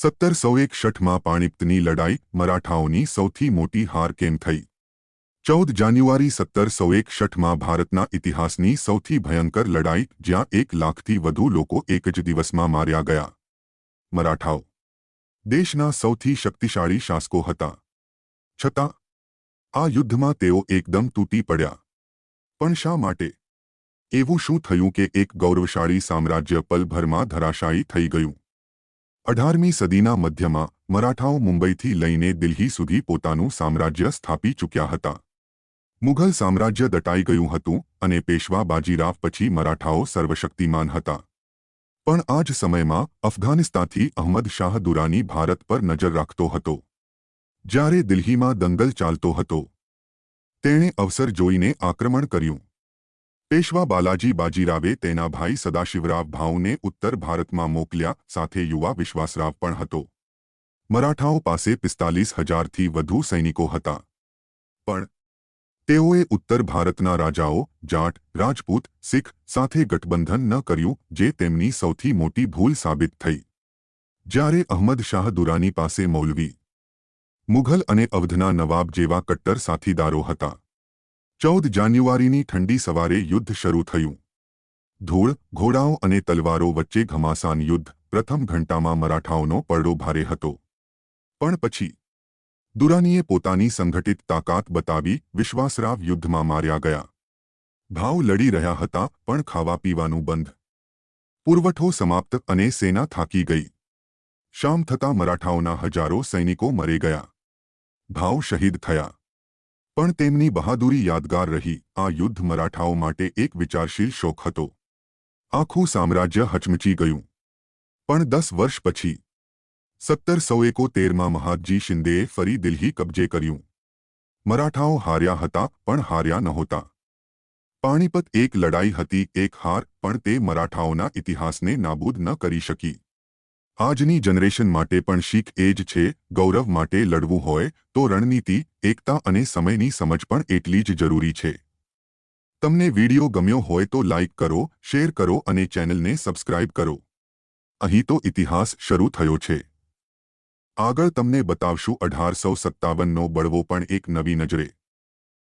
સત્તરસો એકસઠમાં પાણીપતની લડાઈ મરાઠાઓની સૌથી મોટી હાર કેમ થઈ. ચૌદ જાન્યુઆરી સત્તરસો એકસઠમાં ભારતના ઇતિહાસની સૌથી ભયંકર લડાઈ જ્યાં એક લાખથી વધુ લોકો એક જ દિવસમાં માર્યા ગયા. મરાઠાઓ. દેશના સૌથી શક્તિશાળી શાસકો હતા. છતાં, આ યુદ્ધમાં તેઓ એકદમ તૂટી પડ્યા. પણ શા માટે? એવું શું થયું કે એક ગૌરવશાળી સામ્રાજ્ય પલભરમાં ધરાશાયી થઈ ગયું? અઢારમી સદીના મધ્યમાં, મરાઠાઓ મુંબઈથી લઈને દિલ્હી સુધી પોતાનું સામ્રાજ્ય સ્થાપી ચૂક્યા હતા. મુઘલ સામ્રાજ્ય દટાઈ ગયું હતું અને પેશવા બાજીરાવ પછી મરાઠાઓ સર્વશક્તિમાન હતા. પણ આ જ સમયમાં અફઘાનિસ્તાનથી અહમદ શાહ દુરાની ભારત પર નજર રાખતો હતો. જ્યારે દિલ્હીમાં દંગલ ચાલતો હતો, તેણે અવસર જોઈને આક્રમણ કર્યું. પેશવા બાલાજી બાજીરાવે તેના ભાઈ સદાશિવરાવ ભાઉને ઉત્તર ભારતમાં મોકલ્યા, સાથે યુવા વિશ્વાસરાવ પણ હતો. મરાઠાઓ પાસે પિસ્તાલીસ હજારથી વધુ સૈનિકો હતા. પણ તેઓએ ઉત્તર ભારતના રાજાઓ, જાટ, રાજપૂત, શીખ સાથે ગઠબંધન ન કર્યું, જે તેમની સૌથી મોટી ભૂલ સાબિત થઈ. જ્યારે અહમદ શાહ દુરાની પાસે મૌલવી, મુઘલ અને અવધના નવાબ જેવા કટ્ટર સાથીદારો હતા. ચૌદ જાન્યુઆરીની ઠંડી સવારે યુદ્ધ શરૂ થયું. ધૂળ, ઘોડાઓ અને તલવારો વચ્ચે ઘમાસાન યુદ્ધ પ્રથમ ઘંટામાં મરાઠાઓનો પડડો ભારે હતો. પણ પછી, દુરાનીએ પોતાની સંગઠિત તાકાત બતાવી વિશ્વાસરાવ યુદ્ધમાં માર્યા ગયા. ભાવ લડી રહ્યા હતા, પણ ખાવા પીવાનું બંધ. પુરવઠો સમાપ્ત અને સેના થાકી ગઈ. શામ થતાં મરાઠાઓના હજારો સૈનિકો મરી ગયા. ભાવ શહીદ થયા. પણ તેમની બહાદુરી યાદગાર રહી. આ યુદ્ધ મરાઠાઓ માટે એક વિચારશીલ શોખ હતો. આખું સામ્રાજ્ય હચમચી ગયું. પણ દસ વર્ષ પછી, સત્તરસો એકોતેરમાં મહાદજી શિંદેએ ફરી દિલ્હી કબજે કર્યું. મરાઠાઓ હાર્યા હતા, પણ હાર્યા નહોતા. પાણીપત એક લડાઈ હતી, એક હાર, પણ તે મરાઠાઓના ઇતિહાસને નાબૂદ ન કરી શકી. આજની જનરેશન માટે પણ શીખ એ જ છે, ગૌરવ માટે લડવું હોય તો રણનીતિ, એકતા અને સમયની સમજ પણ એટલી જ જરૂરી છે. તમને વિડિયો ગમ્યો હોય તો લાઇક કરો, શેર કરો અને ચેનલને સબસ્ક્રાઇબ કરો. અહીં તો ઇતિહાસ શરૂ થયો છે. આગળ તમને બતાવશું અઢારસો સત્તાવનનો બળવો પણ એક નવી નજરે.